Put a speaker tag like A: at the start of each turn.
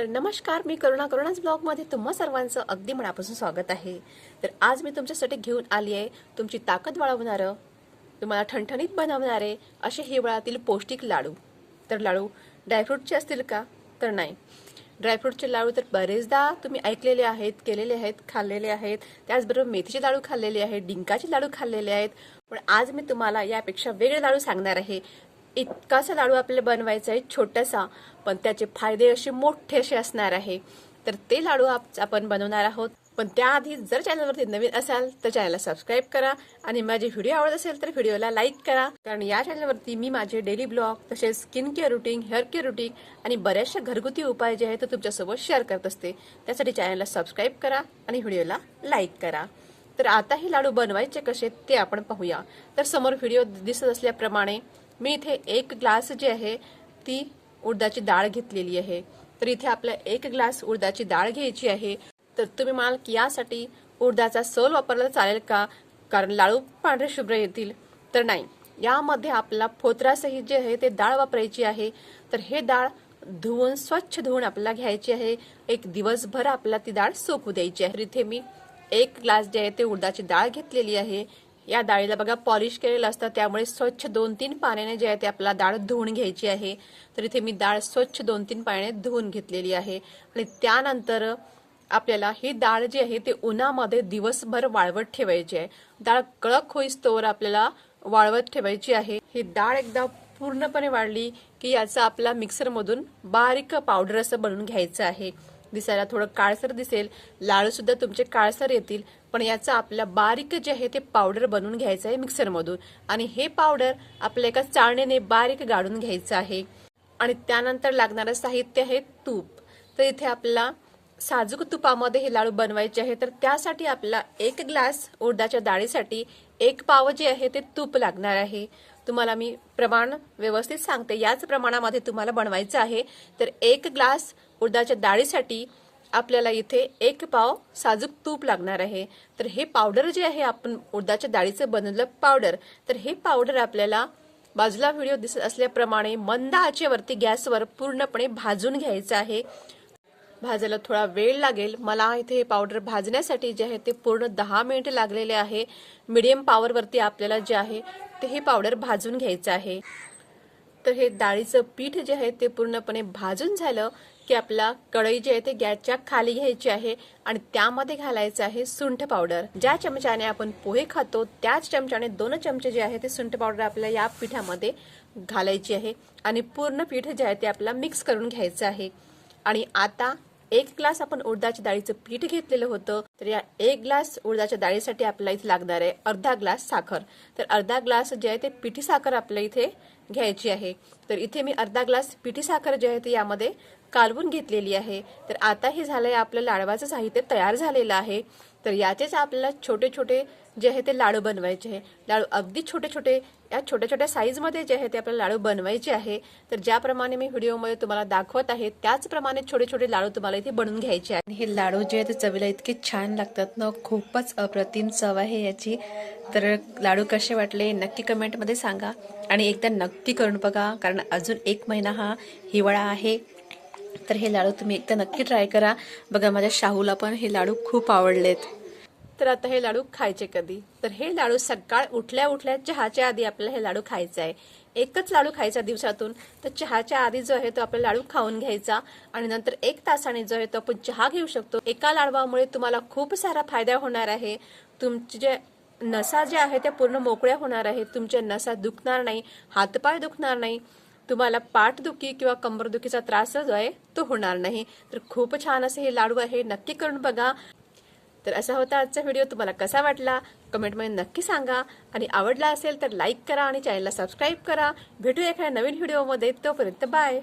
A: तर नमस्कार मी करुणा करुणाच ब्लॉगमध्ये तुम्हा सर्वांचं अगदी मनापासून स्वागत आहे. तर आज मी तुमच्यासाठी घेऊन आली आहे तुमची ताकद वाढवणारं तुम्हाला ठणठणीत बनवणारे असे हिवाळ्यातील पौष्टिक लाडू. तर लाडू ड्रायफ्रूटचे असतील का? तर नाही. ड्रायफ्रूटचे लाडू तर बरेचदा तुम्ही ऐकलेले आहेत केलेले आहेत खाल्लेले आहेत. त्याचबरोबर मेथीचे लाडू खाल्लेले आहेत डिंकाचे लाडू खाल्लेले आहेत. पण आज मी तुम्हाला यापेक्षा वेगळे लाडू सांगणार आहे. इतकासा लाडू आपल्याला बनवायचा आहे छोटासा पण त्याचे फायदे असे मोठे असे असणार आहे. तर ते लाडू आप- आपण बनवणार आहोत. पण त्याआधी जर चॅनलवरती नवीन असाल तर चॅनलला सबस्क्राईब करा आणि माझे व्हिडिओ आवडत असेल तर व्हिडिओला लाईक करा. कारण या चॅनलवरती मी माझे डेली ब्लॉग तसेच skin care routine hair care routine आणि बऱ्याचशा घरगुती उपाय जे आहेत ते तुमच्यासोबत शेअर करत असते. त्यासाठी चॅनलला सबस्क्राईब करा आणि व्हिडिओला लाईक करा. तर आता हे लाडू बनवायचे कसे ते आपण पाहूया. तर समोर व्हिडिओ दिसत असल्याप्रमाणे मी इथे एक ग्लास जे आहे ती उडदाची डाळ घेतलेली आहे. तर इथे आपल्या एक ग्लास उडदाची डाळ घ्यायची आहे. तर तुम्ही म्हणाल की यासाठी उडदाचा सोल वापरला चालेल का? कारण लाडू पांढरे शुभ्र येतील. तर नाही यामध्ये आपला फोत्रासहित जे आहे ते डाळ वापरायची आहे. तर हे डाळ धुवून स्वच्छ धुवून आपल्याला घ्यायची आहे. एक दिवसभर आपल्याला ती डाळ सोकू द्यायची आहे. तर इथे मी एक ग्लास जे आहे ते उडदाची डाळ घेतलेली आहे. या डाळीला बघा पॉलिश केलेलं असतं. त्यामुळे स्वच्छ दोन तीन पाण्याने जे आहे ते आपला डाळ धुवून घ्यायची आहे. तर इथे मी डाळ स्वच्छ दोन तीन पाण्याने धुवून घेतलेली आहे. आणि त्यानंतर आपल्याला ही डाळ जी आहे ते उन्हामध्ये दिवसभर वाळवत ठेवायची आहे. डाळ कळक होईस्तोवर आपल्याला वाळवत ठेवायची आहे. ही डाळ एकदा पूर्णपणे वाढली की याचा आपला मिक्सरमधून बारीक पावडर असं बनवून घ्यायचं आहे. दिसायला थोडं काळसर दिसेल. लाडू सुद्धा तुमचे काळसर येतील. पण याचं आपल्या बारीक जे आहे ते पावडर बनवून घ्यायचं आहे मिक्सरमधून. आणि हे पावडर आपल्या एका चाळणीने बारीक गाळून घ्यायचं आहे. आणि त्यानंतर लागणारं साहित्य आहे तूप. तर इथे आपला साजूक तुपामध्ये हे लाडू बनवायचे आहे. तर त्यासाठी आपला एक ग्लास उडदाच्या डाळीसाठी एक पाव जे आहे ते तूप लागणार आहे. तुम्हाला मी प्रमाण व्यवस्थित सांगते. याच प्रमाणामध्ये तुम्हाला बनवायचं आहे. तर एक ग्लास उडदाच्या डाळीसाठी आपल्याला इथे एक पाव साजूक तूप लागणार आहे. तर हे पावडर जे आहे आपण उडदाच्या डाळीचं बनवलं पावडर तर हे पावडर आपल्याला बाजूला व्हिडिओ दिसत असल्याप्रमाणे मंद आचेवरती गॅसवर पूर्णपणे भाजून घ्यायचं आहे. भाजायला थोडा वेळ लागेल. मला इथे हे पावडर भाजण्यासाठी जे आहे ते पूर्ण दहा मिनिट लागलेले आहे. मिडियम पॉवरवरती आपल्याला जे आहे ते हे पावडर भाजून घ्यायचं आहे. तर हे डाळीचं पीठ जे आहे ते पूर्णपणे भाजून झालं की आपला कढई जी आहे ते गॅसच्या खाली घ्यायची आहे आणि त्यामध्ये घालायचं आहे सुंठ पावडर. ज्या चमच्याने आपण पोहे खातो त्याच चमच्याने दोन चमचे जे आहे ते सुंठ पावडर आपल्याला या पिठामध्ये घालायची आहे आणि पूर्ण पीठ जे आहे ते आपल्याला मिक्स करून घ्यायचं आहे. आणि आता एक ग्लास आपण उडदाच्या डाळीचं पीठ घेतलेलं होतं. तर या एक ग्लास उडदाच्या डाळीसाठी आपल्याला इथे लागणार आहे अर्धा ग्लास साखर. तर अर्धा ग्लास जे आहे ते पिठी साखर आपल्या इथे घ्यायची आहे. तर इथे मी अर्धा ग्लास पिठी साखर जे आहे ते यामध्ये कालवून घेतलेली आहे. तर आता हे झालंय आपलं लाडवाचं साहित्य तयार झालेलं आहे. तर याचेच आपल्याला छोटे छोटे जे आहे ते लाडू बनवायचे आहे. लाडू अगदी छोटे छोटे या छोट्या छोट्या साईजमध्ये जे आहे ते आपल्याला लाडू बनवायचे आहे. तर ज्याप्रमाणे मी व्हिडिओमध्ये तुम्हाला दाखवत आहे त्याचप्रमाणे छोटे छोटे लाडू तुम्हाला इथे बनवून घ्यायचे आहे. हे लाडू जे आहे ते चवीला इतके छान लागतात. ना खूपच अप्रतिम चव आहे याची. तर लाडू कसे वाटले नक्की कमेंटमध्ये सांगा. आणि एकदा नक्की करून बघा कारण अजून एक महिना हा हिवाळा आहे. तर हे लाडू तुम्ही एकदा नक्की ट्राय करा. बघा माझ्या शाहूला पण हे लाडू खूप आवडलेत. तर आता हे लाडू खायचे कधी? तर हे लाडू सकाळ उठल्या उठल्या चहाच्या आधी आपल्याला हे लाडू खायचे आहे. एकच लाडू खायचा दिवसातून तर चहाच्या आधी जो आहे तो आपला लाडू खाऊन घ्यायचा आणि नंतर एक तासाने जो आहे तो आपण चहा घेऊ शकतो. एका लाडवामुळे तुम्हाला खूप सारा फायदा होणार आहे. तुमचे जे नसा ज्या आहे त्या पूर्ण मोकळ्या होणार आहेत तुमच्या नसा दुखणार नाही हातपाय दुखणार नाही. तुम्हाला पाठदुखी किंवा कंबरदुखीचा त्रास जो आहे तो होणार नाही. तर खूप छान असे हे लाडू आहे. नक्की करून बघा. तर असा होता आजचा व्हिडिओ. तुम्हाला कसा वाटला? कमेंटमध्ये नक्की सांगा. आणि आवडला असेल तर लाईक करा आणि चॅनलला सबस्क्राईब करा. भेटू एखाद्या नवीन व्हिडिओमध्ये. तोपर्यंत बाय.